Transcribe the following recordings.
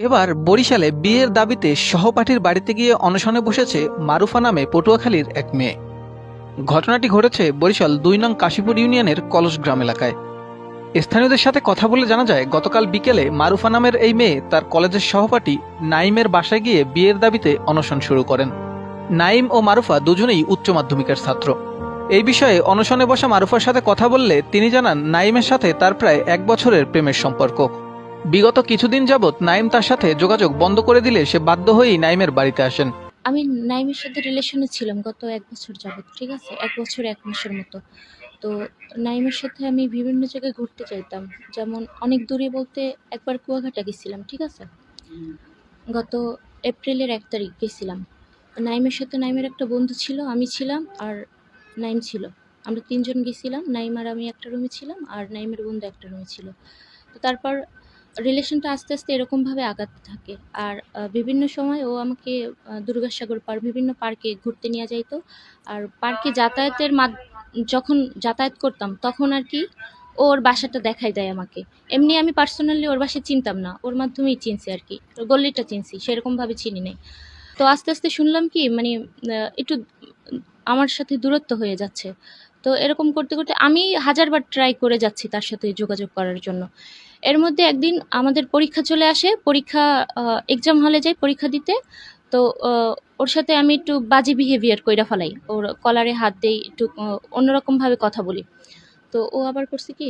এবার বরিশালে বিয়ের দাবিতে সহপাঠীর বাড়িতে গিয়ে অনশনে বসেছে মারুফা নামে পটুয়াখালীর এক মেয়ে। ঘটনাটি ঘটেছে বরিশাল দুই নং কাশীপুর ইউনিয়নের কলস গ্রাম এলাকায়। স্থানীয়দের সাথে কথা বলে জানা যায়, গতকাল বিকেলে মারুফা নামের এই মেয়ে তার কলেজের সহপাঠী নাইমের বাসায় গিয়ে বিয়ের দাবিতে অনশন শুরু করেন। নাইম ও মারুফা দুজনেই উচ্চ মাধ্যমিকের ছাত্র। এই বিষয়ে অনশনে বসা মারুফার সাথে কথা বললে তিনি জানান, নাইমের সাথে তার প্রায় এক বছরের প্রেমের সম্পর্ক। বিগত কিছুদিন যাবৎ নাইম তার সাথে যোগাযোগ বন্ধ করে দিলে সে বাধ্য হয়েই নাইমের বাড়িতে আসেন। আমি নাইমের সাথে রিলেশনে ছিলাম গত এক বছর যাবৎ, ঠিক আছে? এক বছর, এক মাসের মতো। তো নাইমের সাথে আমি বিভিন্ন জায়গায় ঘুরতে চাইতাম যেমন অনেক দূরে বলতে একবার কুয়াঘাটা গেছিলাম, ঠিক আছে? গত এপ্রিলের এক তারিখ গেছিলাম। নাইমের সাথে নাইমের একটা বন্ধু ছিল, আমি ছিলাম আর নাইম ছিল। আমরা তিনজন গেছিলাম, নাইম আর আমি একটা রুমে ছিলাম আর নাইমের বন্ধু একটা রুমে ছিল। তো তারপর রিলেশনটা আস্তে আস্তে এরকমভাবে আগাতে থাকে। আর বিভিন্ন সময় ও আমাকে দুর্গাসাগর পার্ক, বিভিন্ন পার্কে ঘুরতে নিয়ে যাইতো। আর পার্কে যাতায়াতের মাদ, যখন যাতায়াত করতাম, তখন আর কি ওর বাসাটা দেখাই দেয় আমাকে। এমনি আমি পার্সোনালি ওর বাসা চিনতাম না। ওর মাধ্যমেই চিনছি আর কি। গল্লিটা চিনছি, সেরকমভাবে চিনি নাই। তো আস্তে আস্তে শুনলাম কি মানে একটু আমার সাথে দূরত্ব হয়ে যাচ্ছে। তো এরকম করতে করতে আমি হাজারবার ট্রাই করে যাচ্ছি তার সাথে যোগাযোগ করার জন্য। এর মধ্যে একদিন আমাদের পরীক্ষা চলে আসে, পরীক্ষা এক্সাম হলে যাই পরীক্ষা দিতে। তো ওর সাথে আমি একটু বাজে বিহেভিয়ার কইরা ফেলাই। ওর কলারে হাত দেই, একটু অন্যরকমভাবে কথা বলি। তো ও আবার করছে কি?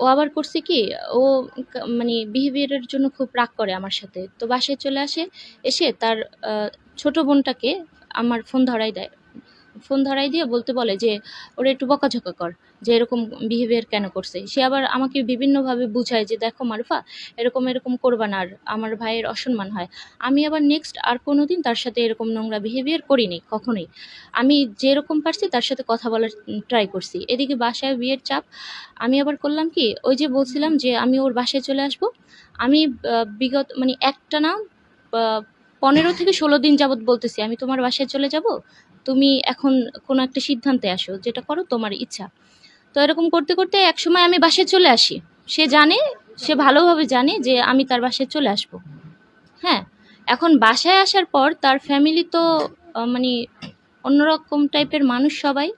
ও আবার করছে কি? ও মানে বিহেভিয়ারের জন্য খুব রাগ করে আমার সাথে। তো বাসায় চলে আসে, এসে তার ছোট বোনটাকে আমার ফোন ধরাই দেয়। ফোন ধরাই দিয়ে বলতে বলে যে, ওরা একটু বকাঝকা কর, যে এরকম বিহেভিয়ার কেন করছে? সে আবার আমাকে বিভিন্নভাবে বুঝায় যে, দেখো মারুফা, এরকম এরকম করবা না আর আমার ভাইয়ের অসম্মান হয়। আমি আবার নেক্সট আর কোনো দিন তার সাথে এরকম নোংরা বিহেভিয়ার করিনি, কখনোই। আমি যেরকম পারছি তার সাথে কথা বলার ট্রাই করছি। এদিকে বাসায় বিয়ের চাপ, আমি আবার করলাম কি, ওই যে বলছিলাম যে, আমি ওর বাসায় চলে আসব। আমি বিগত মানে একটা না পনেরো থেকে ষোলো দিন যাবত বলতেছি, আমি তোমার বাসায় চলে যাব তুমি এখন কোনো একটা সিদ্ধান্তে আসো, যেটা করো তোমার ইচ্ছা। তো এরকম করতে করতে এক সময় আমি বাসায় চলে আসি। সে জানে, সে ভালোভাবে জানে যে আমি তার বাসায় চলে আসব। হ্যাঁ এখন বাসায় আসার পর তার ফ্যামিলি তো মানে অন্যরকম টাইপের মানুষ সবাই,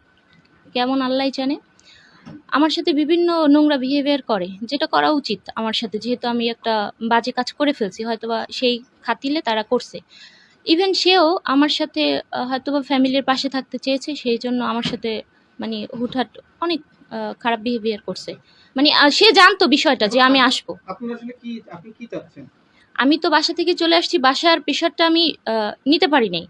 কেমন আল্লাহ জানে। আমার সাথে বিভিন্ন নোংরা বিহেভিয়ার করে, যেটা করা উচিত আমার সাথে। যেহেতু আমি একটা বাজে কাজ করে ফেলছি, হয়তোবা সেই খাতিলে তারা করছে। ইভেন সেও আমার সাথে হয়তো বা ফ্যামিলির পাশে থাকতে চেয়েছে সেই জন্য আমার সাথে মানে হুটহাট অনেক খারাপ বিহেভিয়ার করছে। মানে সে জানতো বিষয়টা যে আমি আসব। আমি তো বাসা থেকে চলে আসছি বাসার প্রেশারটা আমি নিতে পারি নাই।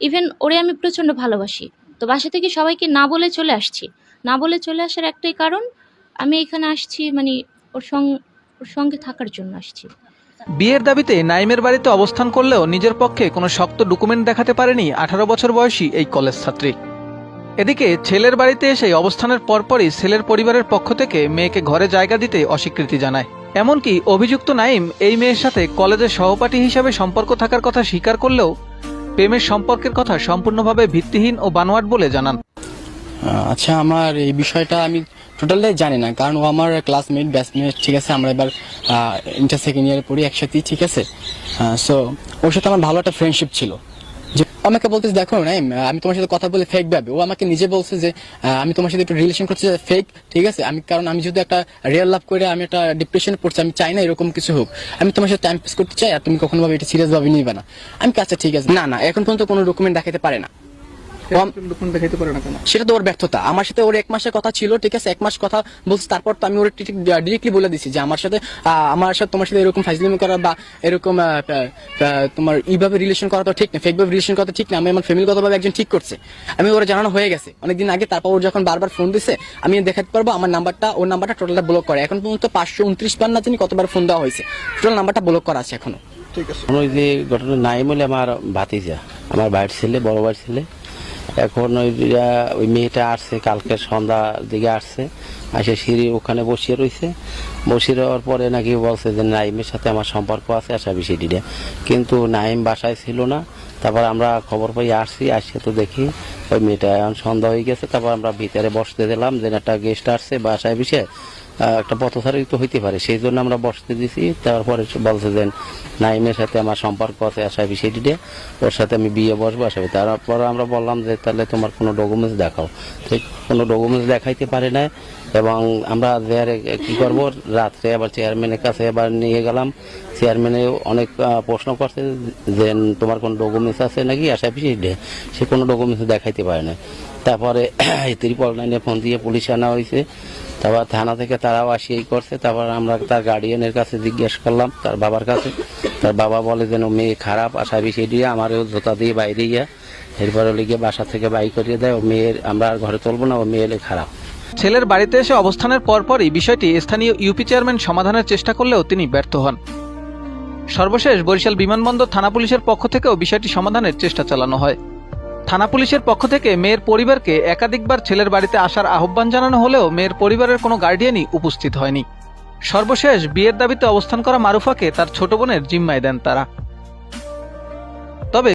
ইভেন ওরে আমি প্রচণ্ড ভালোবাসি। তো বাসা থেকে সবাইকে না বলে চলে আসছি। না বলে চলে আসার একটাই কারণ আমি এখানে আসছি মানে ওর সঙ্গে ওর সঙ্গে থাকার জন্য আসছি। বিয়ের দাবিতে নাইমের বাড়িতে অবস্থান করলেও নিজের পক্ষে কোনো শক্ত ডকুমেন্ট দেখাতে পারেনি আঠারো বছর বয়সী এই কলেজ ছাত্রী। এদিকে ছেলের বাড়িতে এসে অবস্থানের পরপরই ছেলের পরিবারের পক্ষ থেকে মেয়েকে ঘরে জায়গা দিতে অস্বীকৃতি জানায়। এমনকি অভিযুক্ত নাইম এই মেয়ের সাথে কলেজের সহপাঠী হিসাবে সম্পর্ক থাকার কথা স্বীকার করলেও প্রেমের সম্পর্কের কথা সম্পূর্ণভাবে ভিত্তিহীন ও বানোয়াট বলে জানান। আচ্ছা আমার এই বিষয়টা আমি টোটালি জানি না, কারণ ও আমার ক্লাসমেট ব্যাচমেট ঠিক আছে, আমরা এবার ইন্টার সেকেন্ড ইয়ারে পড়ি একসাথেই ঠিক আছে? সো ওর সাথে আমার ভালো একটা ফ্রেন্ডশিপ ছিল। যে আমাকে বলতেছে, দেখো, নাইম, আমি তোমার সাথে কথা বলে ফেক ভাবে। ও আমাকে নিজে বলছে যে আমি তোমার সাথে একটু রিলেশন করতে ফেক ঠিক আছে? আমি, কারণ আমি যদি একটা রিয়েল লাভ করে, আমি একটা ডিপ্রেশনে পড়ছি, আমি চাই না এরকম কিছু হোক। আমি তোমার সাথে টাইম পাস করতে চাই, আর তুমি কখনো ভাবে এটা সিরিয়াস ভাবে নিবে না। আমি আচ্ছা ঠিক আছে। না না, এখন পর্যন্ত কোনো ডকুমেন্ট দেখাতে পারে না। দেখাইতে পারে না কেন? সেটা তো ওর ব্যর্থতা। আমার সাথে ওর এক মাসের কথা ছিল ঠিক আছে? এক মাস কথা বলছে তারপর তো আমি ওর ডিরেক্টলি বলে দিছি যে আমার সাথে আমার সাথে তোমার সাথে এরকম ফাইজলিমি করা বা এরকম তোমার এইভাবে রিলেশন করা তো ঠিক না। ফেক ভাবে রিলেশন করা তো ঠিক না। আমি আমার ফ্যামিলিগত ভাবে একজন ঠিক করছে। আমি ওরা জানানো হয়ে গেছে। অনেকদিন আগে তারপর ওর যখন বারবার ফোন দিছে আমি দেখাতে পারব আমার নাম্বারটা ওর নাম্বারটা টোটালটা ব্লক করে। এখন পর্যন্ত পাঁচশো উনত্রিশ বার না জানি কতবার ফোন দেওয়া হয়েছে। টোটাল নাম্বারটা ব্লক করা আছে এখনও। ঠিক আছে। ওই যে ঘটনা নাই বলে আমার ভাতিজা আমার ভাইয়ের ছেলে বড় ভাইয়ের ছেলে এখন ওই ওই মেয়েটা আসছে, কালকে সন্ধ্যা দিকে আসছে। আসে সিঁড়ি ওখানে বসিয়ে রয়েছে বসিয়ে রওয়ার পরে নাকি বলছে যে নাইমের সাথে আমার সম্পর্ক আছে আসা বিষয়টিটা কিন্তু নাইম বাসায় ছিল না। তারপর আমরা খবর পাই আসছি আসছে তো দেখি ওই মেয়েটা এখন সন্ধ্যা হয়ে গেছে তারপর আমরা ভিতরে বসতে দিলাম যে একটা গেস্ট আসছে বাসায় আহ, একটা পথচারিত হইতে পারে সেই জন্য আমরা বসতে দিছি। তারপরে বলছে যে নাইমের সাথে আমার সম্পর্ক আছে আশা বিষয়টি দিয়ে ওর সাথে আমি বিয়ে বসবো আসাবি তারপর আমরা বললাম যে তাহলে তোমার কোনো ডকুমেন্টস দেখাও। তো কোনো ডকুমেন্টস দেখাইতে পারে না এবং আমরা যে কি করব রাত্রে আবার চেয়ারম্যানের কাছে এবার নিয়ে গেলাম। চেয়ারম্যানে অনেক প্রশ্ন করছে যে তোমার কোনো ডকুমেন্টস আছে নাকি আশা বিষয় সে কোনো ডকুমেন্টস দেখাইতে পারে না। তারপরে ত্রিপল নাইনে ফোন দিয়ে পুলিশ আনা হয়েছে। তারপর থানা থেকে তারাও আসিয়েই করছে। তারপর আমরা তার গার্ডিয়ানের কাছে জিজ্ঞেস করলাম, তার বাবার কাছে। তার বাবা বলে যেন মেয়ে খারাপ আশা বিষয় দিয়ে আমারও জোতা দিয়ে বাইরে গিয়া এরপরে লিগে বাসা থেকে বাই করিয়ে দেয়। ও মেয়ের, আমরা আর ঘরে তুলবো না, ও মেয়ে খারাপ। ছেলের বাড়িতে এসে অবস্থানের পরপরই বিষয়টি স্থানীয় ইউপি চেয়ারম্যান সমাধানের চেষ্টা করলেও তিনি ব্যর্থ হন। সর্বশেষ বরিশাল বিমানবন্দর থানা পুলিশের পক্ষ থেকেও বিষয়টি সমাধানের চেষ্টা চালানো হয়। থানা পুলিশের পক্ষ থেকে মেয়ের পরিবারকে একাধিকবার ছেলের বাড়িতে আসার আহ্বান জানানো হলেও মেয়ের পরিবারের কোনো গার্ডিয়ানই উপস্থিত হয়নি। সর্বশেষ বিয়ের দাবিতে অবস্থান করা মারুফাকে তার ছোট বোনের জিম্মায় দেন তারা। তবে